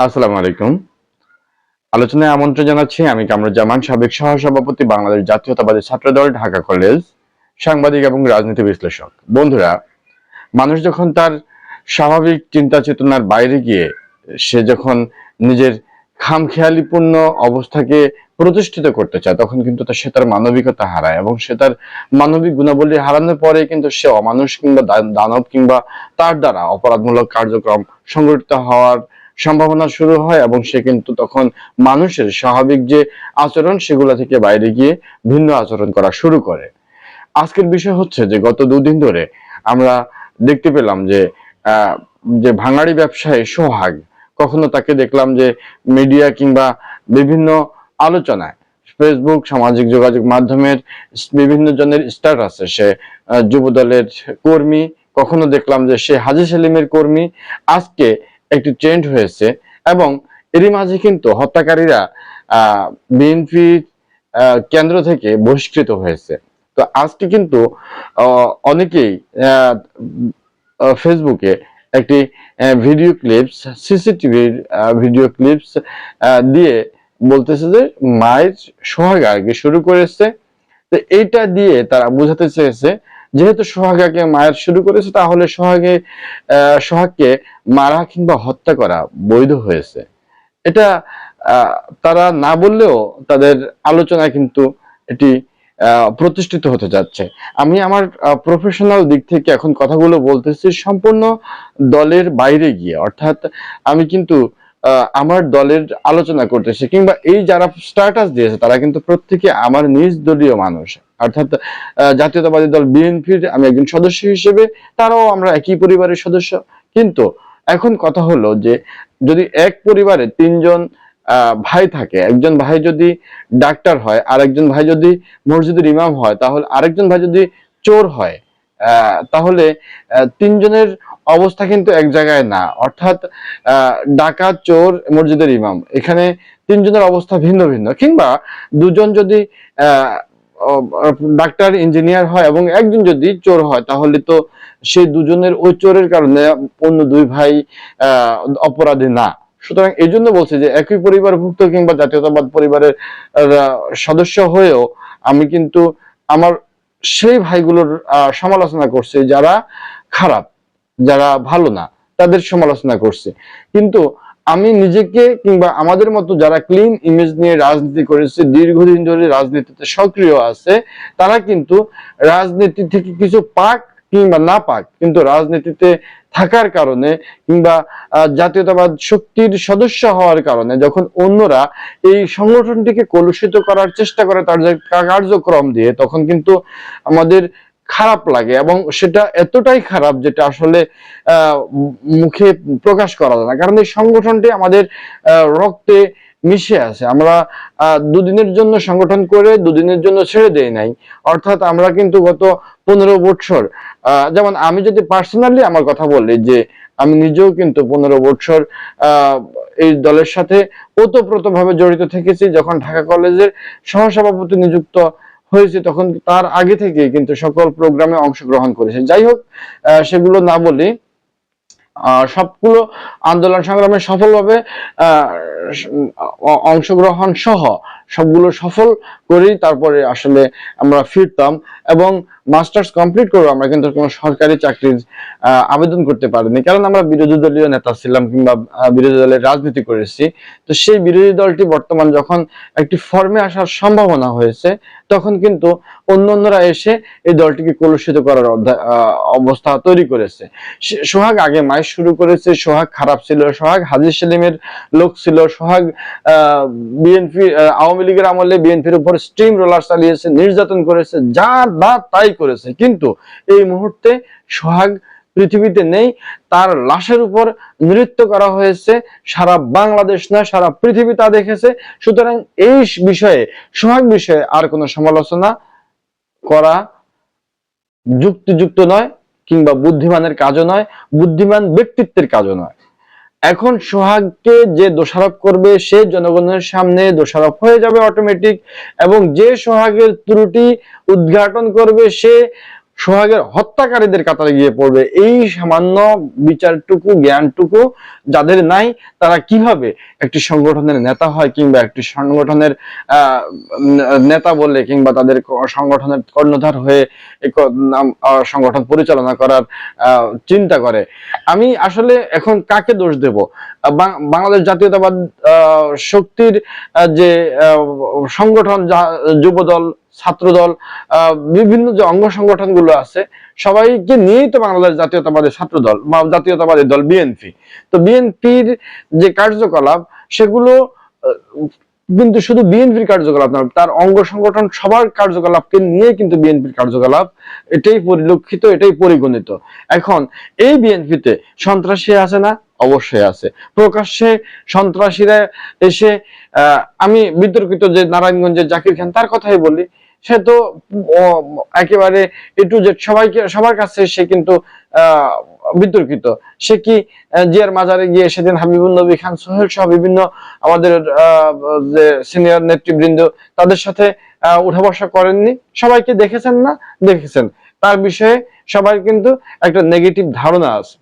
আসসালামু আলাইকুম। আলোচনায় আমন্ত্রণ জানাচ্ছি, আমি কামরুজ্জামান সাবেক সহসভাপতি বাংলাদেশ জাতীয়তাবাদী ছাত্র ছাত্রদল, ঢাকা কলেজ, সাংবাদিক এবং রাজনীতি বিশ্লেষক। বন্ধুরা, মানুষ যখন তার স্বাভাবিক চিন্তা চেতনার বাইরে গিয়ে সে যখন নিজের খামখেয়ালিপূর্ণ অবস্থাকে প্রতিষ্ঠিত করতে চায়, তখন কিন্তু সে তার মানবিকতা হারায় এবং সে তার মানবিক গুণাবলী হারানোর পরে কিন্তু সে অমানুষ কিংবা দানব কিংবা তার দ্বারা অপরাধমূলক কার্যক্রম সংগঠিত হওয়ার সম্ভাবনা শুরু হয় এবং সে কিন্তু তখন মানুষের স্বাভাবিক যে আচরণ সেগুলো থেকে বাইরে গিয়ে ভিন্ন আচরণ করা শুরু করে। আজকের বিষয় হচ্ছে যে গত দুদিন ধরে আমরা দেখতে পেলাম যে যে ভাঙাড়ি ব্যবসায় সোহাগ, কখনো তাকে দেখলাম যে মিডিয়া কিংবা বিভিন্ন আলোচনায় ফেসবুক সামাজিক যোগাযোগ মাধ্যমের বিভিন্ন জনের স্ট্যাটাসে সে যুবদলের কর্মী, কখনো দেখলাম যে সে হাজি সেলিমের কর্মী। আজকে একটি ট্রেন্ড হয়েছে এবং এরই মাঝে কিন্তু হত্যাকারীরা বিএনপি কেন্দ্র থেকে বহিষ্কৃত হয়েছে। তো আজকে কিন্তু অনেকেই ফেসবুকে একটি ভিডিও ক্লিপস সিসিটিভির ভিডিও ক্লিপস দিয়ে বলতেছে যে মায়ের সোহাগ আগে শুরু করেছে। তো এইটা দিয়ে তারা বোঝাতে চেয়েছে যেহেতু সোহাগাকে মায়ের শুরু করেছে, তাহলে সোহাগে সোহাগকে মারা কিংবা হত্যা করা বৈধ হয়েছে। এটা তারা না বললেও তাদের আলোচনায় কিন্তু এটি প্রতিষ্ঠিত হতে যাচ্ছে। আমি আমার প্রফেশনাল দিক থেকে এখন কথাগুলো বলতেছি, সম্পূর্ণ দলের বাইরে গিয়ে। অর্থাৎ আমি কিন্তু আমার দলের আলোচনা করতেছি, কিংবা এই যারা স্ট্যাটাস দিয়েছে, তারা কিন্তু প্রত্যেকে আমার নিজ দলীয় মানুষ। অর্থাৎ জাতীয়তাবাদী দল বিএনপির আমি একজন সদস্য হিসেবে, তারাও আমরা একই পরিবারের সদস্য। কিন্তু এখন কথা হলো যে, যদি এক পরিবারে তিনজন ভাই থাকে, একজন ভাই যদি ডাক্তার হয় আর একজন ভাই যদি মসজিদের ইমাম হয়, তাহলে আরেকজন ভাই যদি চোর হয় তাহলে তিনজনের অবস্থা কিন্তু এক জায়গায় না। অর্থাৎ ডাকাত, চোর, মসজিদের ইমাম, এখানে তিনজনের অবস্থা ভিন্ন ভিন্ন। কিংবা দুজন যদি ডাক্তার, ইঞ্জিনিয়ার হয় এবং একজন যদি চোর হয়, তাহলে তো সেই দুজনের ওই চোরের কারণে অন্য দুই ভাই অপরাধী না। সুতরাং এই জন্য বলছি যে একই পরিবারভুক্ত কিংবা জাতীয়তাবাদ পরিবারের সদস্য হয়েও আমি কিন্তু আমার সেই ভাইগুলোর সমালোচনা করছি, যারা খারাপ, যারা ভালো না, তাদের সমালোচনা করছে। কিন্তু আমি নিজেকে কিংবা আমাদের মতো যারা ক্লিন ইমেজ নিয়ে রাজনীতি করেছে, দীর্ঘদিন ধরে রাজনীতিতে সক্রিয় আছে, তারা কিন্তু রাজনীতি থেকে কিছু পাক কিংবা না পাক, কিন্তু রাজনীতিতে থাকার কারণে কিংবা জাতীয়তাবাদ শক্তির সদস্য হওয়ার কারণে যখন অন্যরা এই সংগঠনটিকে কলুষিত করার চেষ্টা করে তার কার্যক্রম দিয়ে, তখন কিন্তু আমাদের খারাপ লাগে এবং সেটা এতটাই খারাপ যেটা আসলে মুখে প্রকাশ করা যায় না। কারণ এই সংগঠনটি আমাদের রক্তে মিশে আছে। আমরা দুদিনের জন্য সংগঠন করে দুদিনের জন্য ছেড়ে দেই নাই। অর্থাৎ আমরা কিন্তু গত পনেরো বছর যেমন আমি যদি পার্সোনালি আমার কথা বলি যে আমি নিজেও কিন্তু পনেরো বছর এই দলের সাথে ওতপ্রোত ভাবে জড়িত থেকেছি। যখন ঢাকা কলেজের সহসভাপতি নিযুক্ত হয়েছে তখন তার আগে থেকে কিন্তু সকল প্রোগ্রামে অংশগ্রহণ করেছে। যাই হোক সেগুলো না বলি সবগুলো আন্দোলন সংগ্রামে সফলভাবে অংশগ্রহণ সহ সবগুলো সফল করেই তারপরে আসলে আমরা ফিরতাম এবং মাস্টার্স কমপ্লিট করে আমরা কিন্তু কোনো সরকারি চাকরির আবেদন করতে পারিনি। কারণ আমরা বিরোধী দলীয় নেতা ছিলাম কিংবা বিরোধী দলের রাজনীতি করেছি। তো সেই বিরোধী দলটি বর্তমান যখন একটি ফর্মে আসার সম্ভাবনা হয়েছে তখন কিন্তু অন্য অন্যরা এসে এই দলটিকে কলুষিত করার অবস্থা তৈরি করেছে। সোহাগ আগে মাইশ শুরু করেছে, সোহাগ খারাপ ছিল, সোহাগ হাজির সেলিমের লোক ছিল, সোহাগ বিএনপি আওয়ামী লীগের আমলে বিএনপির উপর স্টিম রোলার চালিয়েছে, নির্যাতন করেছে, যা বা তাই করেছে। কিন্তু এই মুহূর্তে সোহাগ পৃথিবীতে নেই, তার লাশের উপর নৃত্য করা হয়েছে, সারা বাংলাদেশ না সারা পৃথিবী তা দেখেছে। সুতরাং এই বিষয়ে, সোহাগ বিষয়ে আর কোনো সমালোচনা করা যুক্তিযুক্ত নয়, কিংবা বুদ্ধিমানের কাজও নয়, বুদ্ধিমান ব্যক্তিত্বের কাজও নয়। এখন সোহাগকে যে দোষারোপ করবে, সে জনগণের সামনে দোষারোপ হয়ে যাবে অটোমেটিক এবং যে সোহাগের ত্রুটি উদ্ঘাটন করবে, সে সোহাগের হত্যাকারীদের কাতারে গিয়ে পড়বে। এই সামান্য বিচারটুকু, জ্ঞানটুকু যাদের নাই, তারা কীভাবে একটি সংগঠনের নেতা হয় কিংবা একটি সংগঠনের নেতা বলে কিংবা তাদের সংগঠনের কর্ণধার হয়ে সংগঠন পরিচালনা করার চিন্তা করে। আমি আসলে এখন কাকে দোষ দেব? বাংলাদেশ জাতীয়তাবাদ শক্তির যে সংগঠন যা- যুবদল ছাত্রদল বিভিন্ন যে অঙ্গ সংগঠনগুলো আছে, সবাইকে নিয়েই তো বাংলাদেশ জাতীয়তাবাদী ছাত্রদল বা জাতীয়তাবাদী দল, বিএনপি। তো বিএনপির যে কার্যকলাপ, সেগুলো কিন্তু শুধু বিএনপির কার্যকলাপ না, তার অঙ্গ সংগঠন সবার কার্যকলাপকে নিয়ে কিন্তু বিএনপির কার্যকলাপ, এটাই পরিলক্ষিত, এটাই পরিগণিত। এখন, এই বিএনপিতে সন্ত্রাসী আছে না? অবশ্যই আছে। প্রকাশ্যে সন্ত্রাসীরা এসে আমি বিতর্কিত যে নারায়ণগঞ্জের জাকির খান, তার কথাই বলি সে তো একেবারে এ টু জেড সবাইকে, সবার কাছে সে কিন্তু বিতর্কিত। সে কি জিয়ার মাজারে গিয়ে সেদিন হাবিবুল নবী, খান সোহেল সহ বিভিন্ন আমাদের যে সিনিয়র নেতৃবৃন্দ তাদের সাথে উঠা বসা করেননি? সবাইকে দেখেছেন না? দেখেছেন। তার বিষয়ে সবাই কিন্তু একটা নেগেটিভ ধারণা আছে।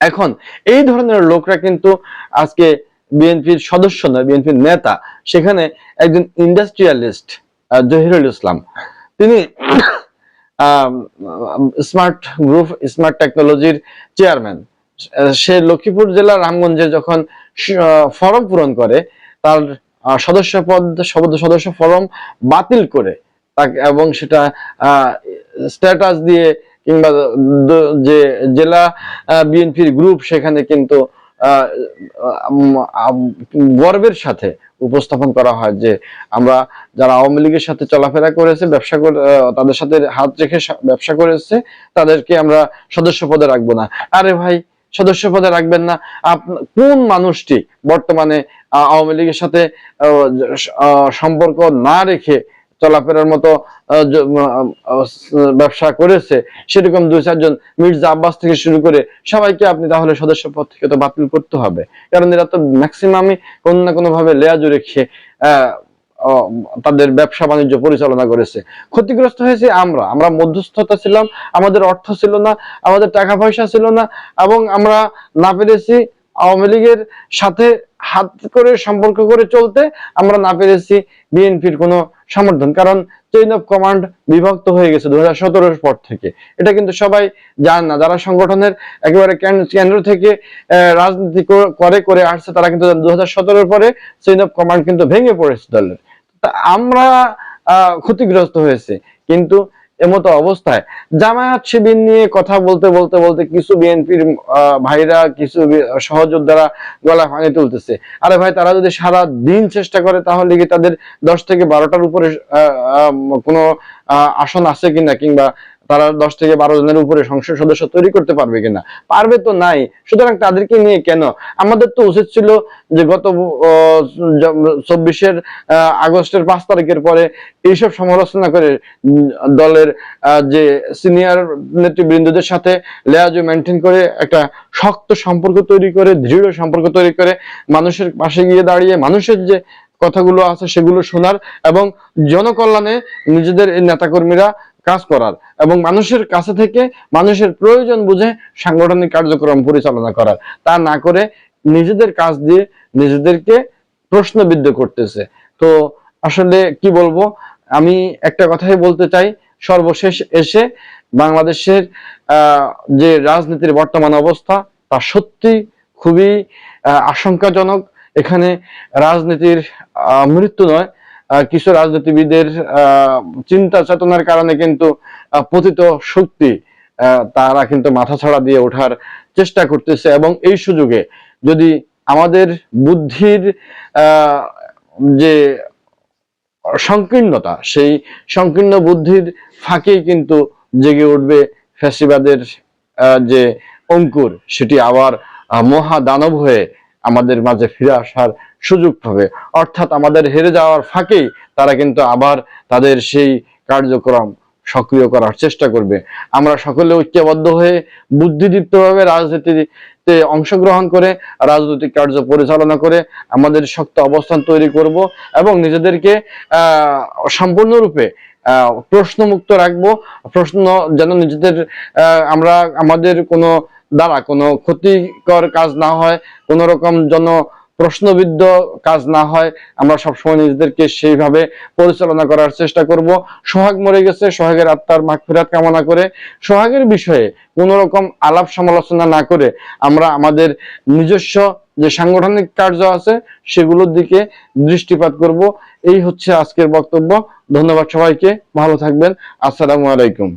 এখন, এই ধরনের লোকরা কিন্তু আজকে বিএনপির সদস্য নয়, বিএনপির নেতা। সেখানে একজন ইন্ডাস্ট্রিয়ালিস্ট জহিরুল ইসলাম। তিনি স্মার্ট গ্রুপ, স্মার্ট টেকনোলজির চেয়ারম্যান। সে লক্ষ্মীপুর জেলার রামগঞ্জে যখন ফর্ম পূরণ করে, তার সদস্য পদ সদস্য ফরম বাতিল করে, তাকে, এবং সেটা স্ট্যাটাস দিয়ে কিংবা যে জেলা বিএনপির গ্রুপ সেখানে কিন্তু গর্বের সাথে উপস্থাপন করা হয় যে আমরা যারা আওয়ামী লীগের সাথে চলাফেরা করেছে, ব্যবসা করে তাদের সাথে হাত রেখে ব্যবসা করেছে, তাদেরকে আমরা সদস্য পদে রাখব না। আরে ভাই, সদস্য পদে রাখবেন না। কোন মানুষটি বর্তমানে আওয়ামী লীগের সাথে সম্পর্ক না রেখে চলাফেরার মতো ব্যবসা করেছে, সেরকম দুই চারজন মির্জা আব্বাস থেকে শুরু করে সবাইকে আপনি তাহলে সদস্য পদ থেকে তো বাতিল করতে হবে। কারণ এরা তো ম্যাক্সিমামই কোনো না কোনো ভাবে লেয়াজ রেখে তাদের ব্যবসা বাণিজ্য পরিচালনা করেছে। ক্ষতিগ্রস্ত হয়েছে আমরা। আমরা মধ্যস্থতা ছিলাম, আমাদের অর্থ ছিল না, আমাদের টাকা পয়সা ছিল না, এবং আমরা না পেরেছি আওয়ামী লীগের সাথে হাত করে সম্পর্ক করে চলতে আমরা না পেরেছি বিএনপির কোনো সমর্থন। কারণ চেইন অফ কমান্ড বিভক্ত হয়ে গেছে দু হাজার পর থেকে। এটা কিন্তু সবাই জান না। যারা সংগঠনের একেবারে কেন্দ্র থেকে রাজনীতি কর- করে আসছে, তারা কিন্তু দু হাজার পরে চেইন অফ কমান্ড কিন্তু ভেঙে পড়েছে দলের। আমরা ক্ষতিগ্রস্ত হয়েছে। কিন্তু এমতো অবস্থায়। জামায়াত শিবির নিয়ে কথা বলতে বলতে বলতে কিছু বিএনপির ভাইরা, কিছু সহযোদ্ধারা গলা ভাঙে তুলতেছে। আরে ভাই, তারা যদি সারা দিন চেষ্টা করে, তাহলে কি তাদের দশ থেকে বারোটার উপরে কোনো আসন আছে কিনা কিংবা তারা দশ থেকে বারো জনের উপরে সংসদ সদস্য তৈরি করতে পারবে কিনা? পারবে তো নাই। সুতরাং তাদেরকে নিয়ে কেন? আমাদের তো উচিত ছিল যে গত চব্বিশের আগস্টের পাঁচ তারিখের পরে এইসব সমালোচনা করে দলের যে সিনিয়র নেতৃবৃন্দদের সাথে লেয়াজো মেনটেন করে একটা শক্ত সম্পর্ক তৈরি করে, দৃঢ় সম্পর্ক তৈরি করে মানুষের পাশে গিয়ে দাঁড়িয়ে মানুষের যে কথাগুলো আছে সেগুলো শোনার এবং জনকল্যাণে নিজেদের এই নেতাকর্মীরা কাজ করার এবং মানুষের কাছে থেকে মানুষের প্রয়োজন বুঝে সাংগঠনিক কার্যক্রম পরিচালনা করার। তা না করে নিজেদের কাজ দিয়ে নিজেদেরকে প্রশ্নবিদ্ধ করতেছে। তো আসলে কি বলব? আমি একটা কথাই বলতে চাই, সর্বশেষ এসে বাংলাদেশের যে রাজনীতির বর্তমান অবস্থা, তা সত্যি খুবই আশঙ্কাজনক। এখানে রাজনীতির মৃত্যু নয় কিছু রাজনীতিবিদের চিন্তা চেতনার কারণে কিন্তু পতিত শক্তি তারা কিন্তু মাথা ছাড়া দিয়ে ওঠার চেষ্টা করতেছে এবং এই সুযোগে যদি আমাদের বুদ্ধির যে সংকীর্ণতা, সেই সংকীর্ণ বুদ্ধির ফাঁকেই কিন্তু জেগে উঠবে ফ্যাসিবাদের যে অঙ্কুর, সেটি আবার মহা দানব হয়ে আমাদের মাঝে ফিরে আসার সুযোগ পাবে। অর্থাৎ আমাদের হেরে যাওয়ার ফাঁকেই তারা কিন্তু আবার তাদের সেই কার্যক্রম সক্রিয় করার চেষ্টা করবে। আমরা সকলে ঐক্যবদ্ধ হয়ে বুদ্ধিদীপ্তভাবে রাজনীতিতে অংশগ্রহণ করে, রাজনৈতিক কার্য পরিচালনা করে আমাদের শক্ত অবস্থান তৈরি করব এবং নিজেদেরকে সম্পূর্ণরূপে প্রশ্নমুক্ত রাখব। প্রশ্ন যেন নিজেদের আমরা, আমাদের কোনো দ্বারা কোনো ক্ষতিকর কাজ না হয়, কোন রকম যেন প্রশ্নবিদ্ধ কাজ না হয়, আমরা সবসময় নিজেদেরকে সেইভাবে পরিচালনা করার চেষ্টা করব। সোহাগ মরে গেছে, সোহাগের আত্মার মাগফিরাত কামনা করে। সোহাগের বিষয়ে কোন রকম আলাপ সমালোচনা না করে আমরা আমাদের নিজস্ব যে সাংগঠনিক কার্য আছে সেগুলোর দিকে দৃষ্টিপাত করব। এই হচ্ছে আজকের বক্তব্য। ধন্যবাদ সবাইকে। ভালো থাকবেন। আসসালামু আলাইকুম।